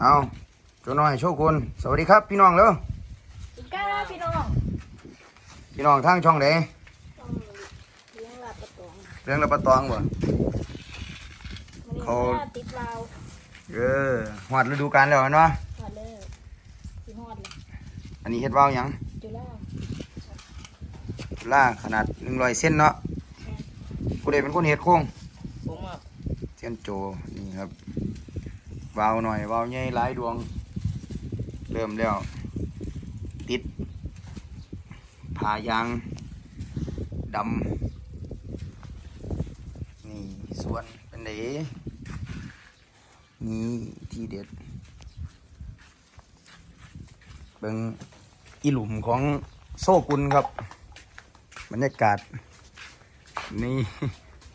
เอาโจน้อยโชกุนสวัสดีครับพี่น้องเด้ออีกก้าพี่น้อง พี่น้องทางช่องไหนต้องเลี้ยงลาบประตองเรื่องระปะตองบ่มันเขานี่ติดลาวเออหอดฤดูกาลแล้วเนาะหอดเลยสีหอดเลยอันนี้เฮ็ดว่าวหยังจุฬาล่าขนาด100เส้นเนาะผู้ใดเป็นคนเฮ็ดโค้งผมอะเส้นโจนี่ครับ วาวหน่อยวาวใหญ่หลายดวง เริ่มแล้ว ติดผ่ายางดำนี่ส่วนเป็นไหนนี่ที่เด็ดเบิงอีหลุมของโซกุลครับบรรยากาศนี่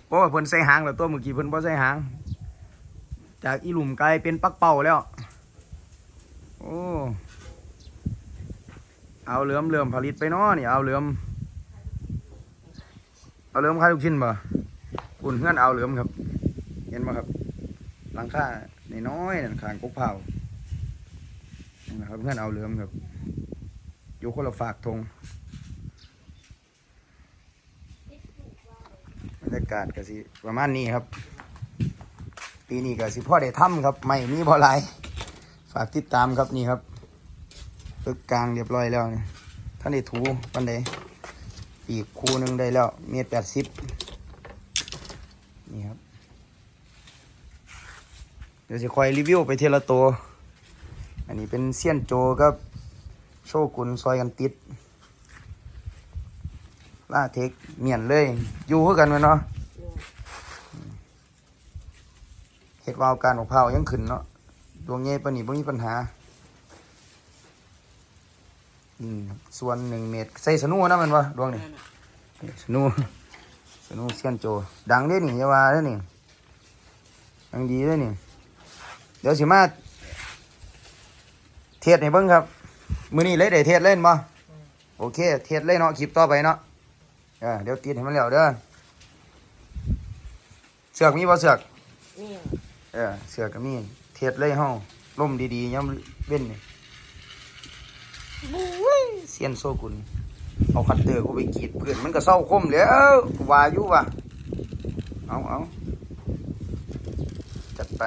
เพราะว่าเพิ่นใส่หางแล้วตัวเมื่อกี้เพิ่นบ่ใส่หาง จากอีหลุมกลายเป็นปักเป่าแล้ว โอ้ เอาเหลือมเหลือมผลิตไปเนาะนี่เอาเหลือม เอาเหลือมขายลูกชิ้นบ่อุ่นเพื่อนเอาเหลือมครับ เห็นบ่ครับ หลังคาในน้อยนั่นขางกุกเผานี่นะครับเพื่อนเอาเหลือมครับ อยู่คนละฝากธงบรรยากาศก็สิประมาณนี้ครับ ปีนี้ก็สิพ่อได้ทำครับ ไม่มีบ่หลายฝากติดตามครับนี่ครับตึกกลางเรียบร้อยแล้วนี่ท่านได้ถูปันใดปีกคู่หนึ่งได้แล้วเมตรแปดสิบนี่ครับ เดี๋ยวจะคอยรีวิวไปเทละตัว อันนี้เป็นเซียนโจกับโชกุนซอยกันติดล่าเทคเมียนเลย อยู่คือกันไหมเนาะ เห็ดวาวการของเผายังขึ้นเนาะดวงเงี้ยปนนี้บ่มีปัญหาอืมส่วนหนึ่งเมตรใส่สนูนะมันวะดวงนี่สนูสนูเซียนโจ ดังเด้นี่ยาว่าเด้นี่ดังดีเด้นี่เดี๋ยวสิมาเทศให้เบิ่งครับ มือนี้เลยได้เทศเล่นบ่โอเค เทศเลยเนาะคลิปต่อไปเนาะเดี๋ยวติดให้มันแล้วเด้อเสือกมีบ่เสือกนี่ เออเสือกก็มีเทศเลยเฮาล่มดีๆยามเว้นนี่โอ้ยเสียนโซกุนเอาคัตเตอร์กูไปกรีดเพื่อนมันก็เศร้าคมแล้วกูว่าอยู่ว่ะเอาเอาจัดไป